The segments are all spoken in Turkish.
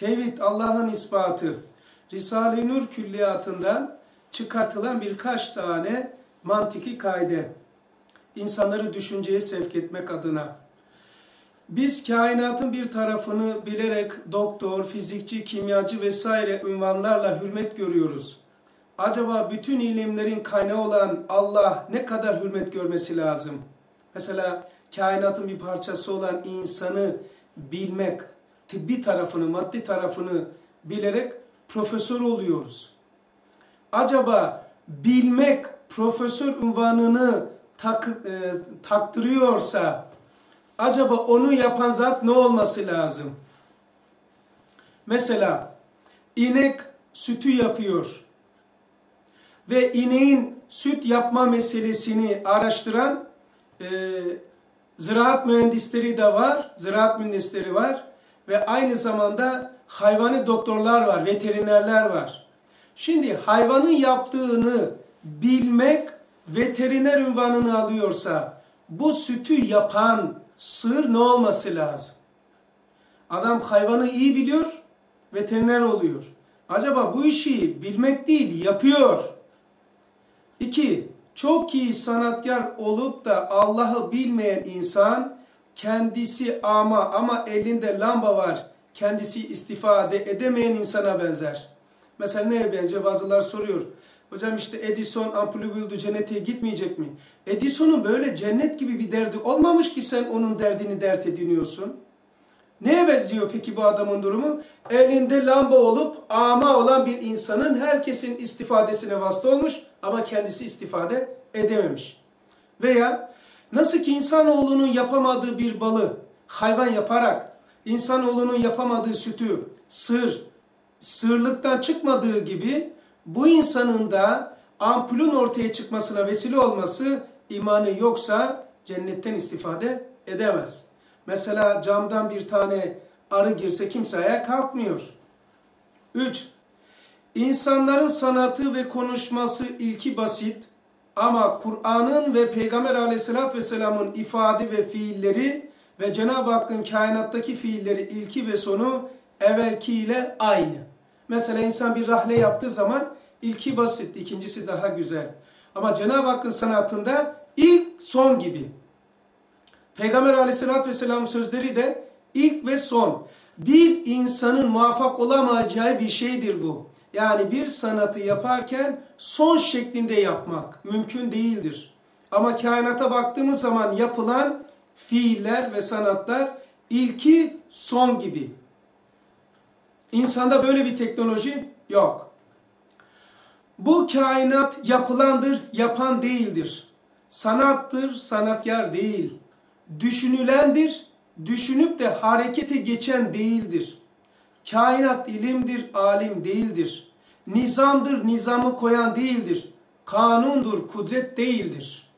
Tevhid Allah'ın ispatı. Risale-i Nur külliyatından çıkartılan birkaç tane mantiki kaide. İnsanları düşünceye sevk etmek adına. Biz kainatın bir tarafını bilerek doktor, fizikçi, kimyacı vesaire ünvanlarla hürmet görüyoruz. Acaba bütün ilimlerin kaynağı olan Allah ne kadar hürmet görmesi lazım? Mesela kainatın bir parçası olan insanı bilmek, tıbbi tarafını, maddi tarafını bilerek profesör oluyoruz. Acaba bilmek profesör unvanını tak, e, taktırıyorsa acaba onu yapan zat ne olması lazım? Mesela inek sütü yapıyor ve ineğin süt yapma meselesini araştıran e, ziraat mühendisleri de var, ziraat mühendisleri var ve aynı zamanda hayvani doktorlar var, veterinerler var. Şimdi hayvanın yaptığını bilmek veteriner ünvanını alıyorsa bu sütü yapan sığır ne olması lazım? Adam hayvanı iyi biliyor, veteriner oluyor. Acaba bu işi bilmek değil, yapıyor. İki, çok iyi sanatkar olup da Allah'ı bilmeyen insan kendisi ama ama elinde lamba var kendisi istifade edemeyen insana benzer. Mesela neye benziyor? Bazılar soruyor. Hocam işte Edison ampulü buldu cennete gitmeyecek mi? Edison'un böyle cennet gibi bir derdi olmamış ki sen onun derdini dert ediniyorsun. Neye benziyor peki bu adamın durumu? Elinde lamba olup ama olan bir insanın herkesin istifadesine vasıta olmuş ama kendisi istifade edememiş. Veya nasıl ki insanoğlunun yapamadığı bir balı hayvan yaparak, insanoğlunun yapamadığı sütü sır, sırlıktan çıkmadığı gibi bu insanın da ampulün ortaya çıkmasına vesile olması imanı yoksa cennetten istifade edemez. Mesela camdan bir tane arı girse kimse ayağa kalkmıyor. 3. İnsanların sanatı ve konuşması ilki basit ama Kur'an'ın ve Peygamber aleyhissalatü vesselamın ifade ve fiilleri ve Cenab-ı Hakk'ın kainattaki fiilleri ilki ve sonu evvelki ile aynı. Mesela insan bir rahle yaptığı zaman ilki basit, ikincisi daha güzel. Ama Cenab-ı Hakk'ın sanatında ilk son gibi. Peygamber aleyhissalatü vesselamın sözleri de ilk ve son. Bir insanın muvaffak olamayacağı bir şeydir bu. Yani bir sanatı yaparken son şeklinde yapmak mümkün değildir. Ama kainata baktığımız zaman yapılan fiiller ve sanatlar ilki son gibi. İnsanda böyle bir teknoloji yok. Bu kainat yapılandır, yapan değildir. Sanattır, sanatkar değil. Düşünülendir, düşünüp de harekete geçen değildir. Kainat ilimdir, alim değildir. Nizamdır, nizamı koyan değildir. Kanundur, kudret değildir.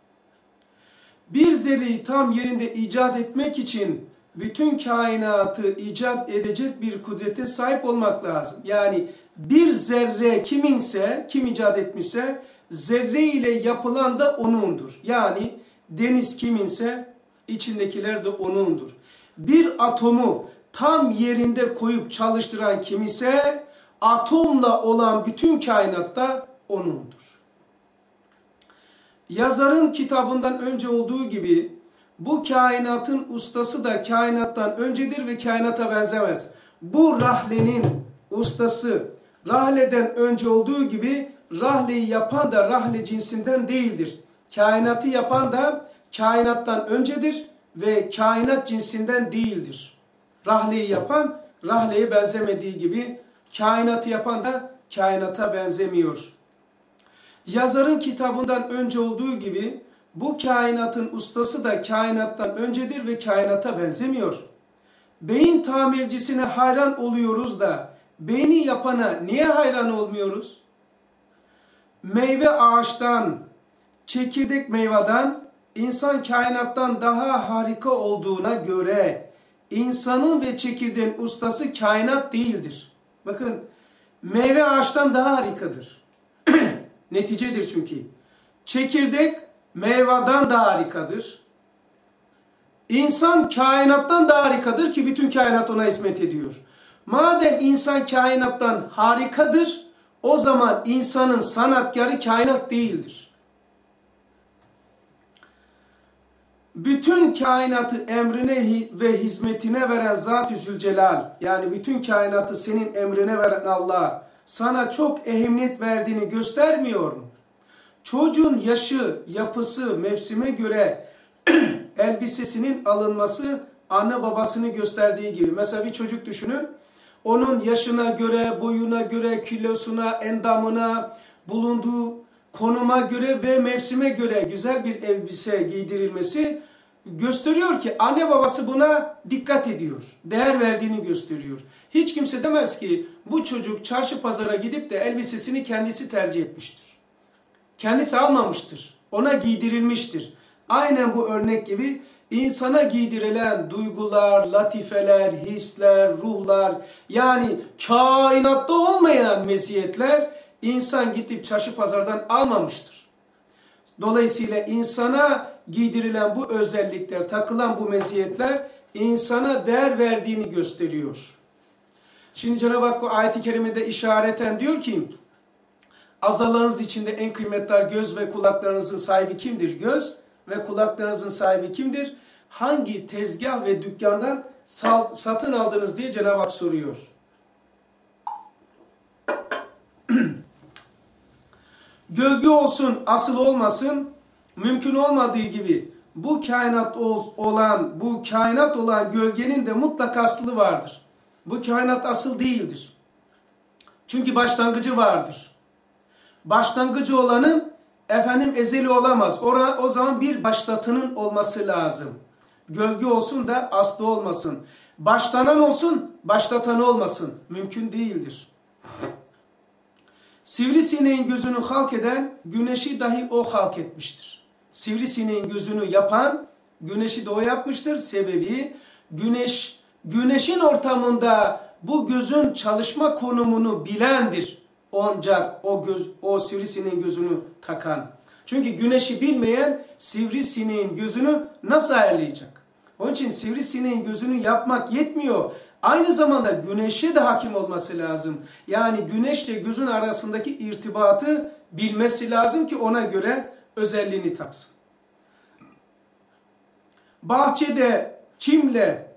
Bir zerreyi tam yerinde icat etmek için bütün kainatı icat edecek bir kudrete sahip olmak lazım. Yani bir zerre kiminse, kim icat etmişse zerre ile yapılan da onundur. Yani deniz kiminse içindekiler de onundur. Bir atomu tam yerinde koyup çalıştıran kim ise atomla olan bütün kainatta onundur. Yazarın kitabından önce olduğu gibi bu kainatın ustası da kainattan öncedir ve kainata benzemez. Bu rahlenin ustası rahleden önce olduğu gibi rahleyi yapan da rahle cinsinden değildir. Kainatı yapan da kainattan öncedir ve kainat cinsinden değildir. Rahleyi yapan rahleye benzemediği gibi kainatı yapan da kainata benzemiyor. Yazarın kitabından önce olduğu gibi bu kainatın ustası da kainattan öncedir ve kainata benzemiyor. Beyin tamircisine hayran oluyoruz da beyni yapana niye hayran olmuyoruz? Meyve ağaçtan, çekirdek meyveden insan kainattan daha harika olduğuna göre insanın ve çekirdeğin ustası kainat değildir. Bakın meyve ağaçtan daha harikadır. Neticedir çünkü. Çekirdek meyveden daha harikadır. İnsan kainattan daha harikadır ki bütün kainat ona hizmet ediyor. Madem insan kainattan harikadır, o zaman insanın sanatkarı kainat değildir. Bütün kainatı emrine ve hizmetine veren Zat-ı Zülcelal, yani bütün kainatı senin emrine veren Allah, sana çok ehemmiyet verdiğini göstermiyor mu? Çocuğun yaşı, yapısı, mevsime göre elbisesinin alınması anne babasını gösterdiği gibi. Mesela bir çocuk düşünün. Onun yaşına göre, boyuna göre, kilosuna, endamına, bulunduğu konuma göre ve mevsime göre güzel bir elbise giydirilmesi gösteriyor ki anne babası buna dikkat ediyor. Değer verdiğini gösteriyor. Hiç kimse demez ki bu çocuk çarşı pazara gidip de elbisesini kendisi tercih etmiştir. Kendisi almamıştır. Ona giydirilmiştir. Aynen bu örnek gibi insana giydirilen duygular, latifeler, hisler, ruhlar yani kainatta olmayan meziyetler insan gidip çarşı pazardan almamıştır. Dolayısıyla insana giydirilen bu özellikler, takılan bu meziyetler insana değer verdiğini gösteriyor. Şimdi Cenab-ı Hak ayet-i kerimede işareten diyor ki azalarınız içinde en kıymetli göz ve kulaklarınızın sahibi kimdir? Göz ve kulaklarınızın sahibi kimdir? Hangi tezgah ve dükkandan satın aldınız diye Cenab-ı Hak soruyor. Gölge olsun, asıl olmasın, mümkün olmadığı gibi bu kainat olan, bu kainat olan gölgenin de mutlak aslı vardır. Bu kainat asıl değildir. Çünkü başlangıcı vardır. Başlangıcı olanın efendim ezeli olamaz. Ora, o zaman bir başlatının olması lazım. Gölge olsun da aslı olmasın. Başlanan olsun, başlatan olmasın. Mümkün değildir. Sivrisineğin gözünü halk eden güneşi dahi o halk etmiştir. Sivrisineğin gözünü yapan güneşi de o yapmıştır. Sebebi güneş güneşin ortamında bu gözün çalışma konumunu bilendir. Ancak o göz o sivrisineğin gözünü takan. Çünkü güneşi bilmeyen sivrisineğin gözünü nasıl ayarlayacak? Onun için sivrisineğin gözünü yapmak yetmiyor. Aynı zamanda güneşe de hakim olması lazım. Yani güneşle gözün arasındaki irtibatı bilmesi lazım ki ona göre özelliğini taksın. Bahçede çimle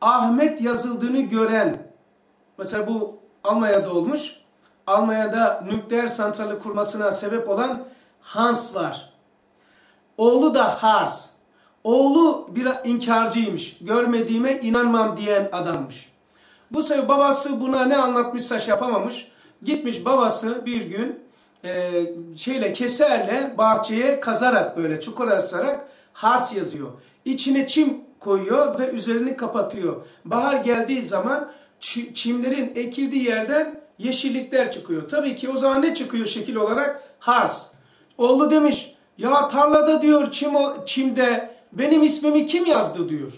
Ahmet yazıldığını gören, mesela bu Almanya'da olmuş, Almanya'da nükleer santrali kurmasına sebep olan Hans var. Oğlu da Hars. Oğlu bir inkarcıymış. Görmediğime inanmam diyen adammış. Bu sefer babası buna ne anlatmışsa şey yapamamış. Gitmiş babası bir gün e, şeyle keserle bahçeye kazarak böyle çukur açarak Hars yazıyor. İçine çim koyuyor ve üzerini kapatıyor. Bahar geldiği zaman çimlerin ekildiği yerden yeşillikler çıkıyor. Tabii ki o zaman ne çıkıyor şekil olarak? Hars. Oğlu demiş ya tarlada diyor çim, çimde benim ismimi kim yazdı diyor.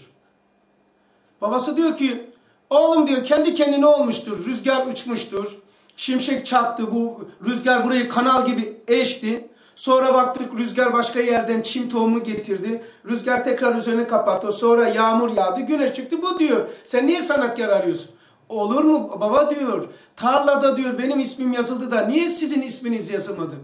Babası diyor ki oğlum diyor kendi kendine olmuştur. Rüzgar uçmuştur. Şimşek çaktı bu rüzgar burayı kanal gibi eşti. Sonra baktık rüzgar başka yerden çim tohumu getirdi. Rüzgar tekrar üzerine kapattı. Sonra yağmur yağdı. Güneş çıktı. Bu diyor. Sen niye sanatkar arıyorsun? Olur mu baba diyor. Tarlada diyor benim ismim yazıldı da niye sizin isminiz yazılmadı?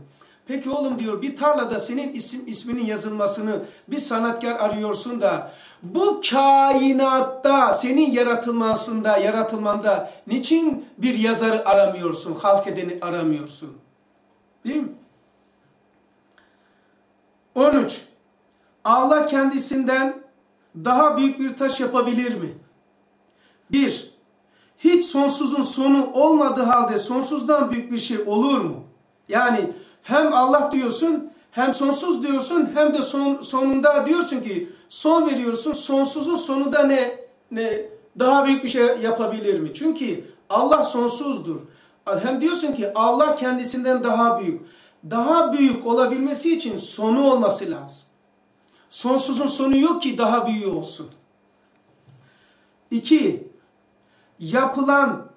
Peki oğlum diyor bir tarlada senin isim isminin yazılmasını bir sanatkar arıyorsun da bu kainatta senin yaratılmasında yaratılmanda niçin bir yazarı aramıyorsun, halk edeni aramıyorsun? Değil mi? 13. Allah kendisinden daha büyük bir taş yapabilir mi? 1 hiç sonsuzun sonu olmadığı halde sonsuzdan büyük bir şey olur mu? Yani hem Allah diyorsun hem sonsuz diyorsun hem de son, sonunda diyorsun ki son veriyorsun sonsuzun sonunda ne ne daha büyük bir şey yapabilir mi? Çünkü Allah sonsuzdur. Hem diyorsun ki Allah kendisinden daha büyük. Daha büyük olabilmesi için sonu olması lazım. Sonsuzun sonu yok ki daha büyük olsun. İki, yapılan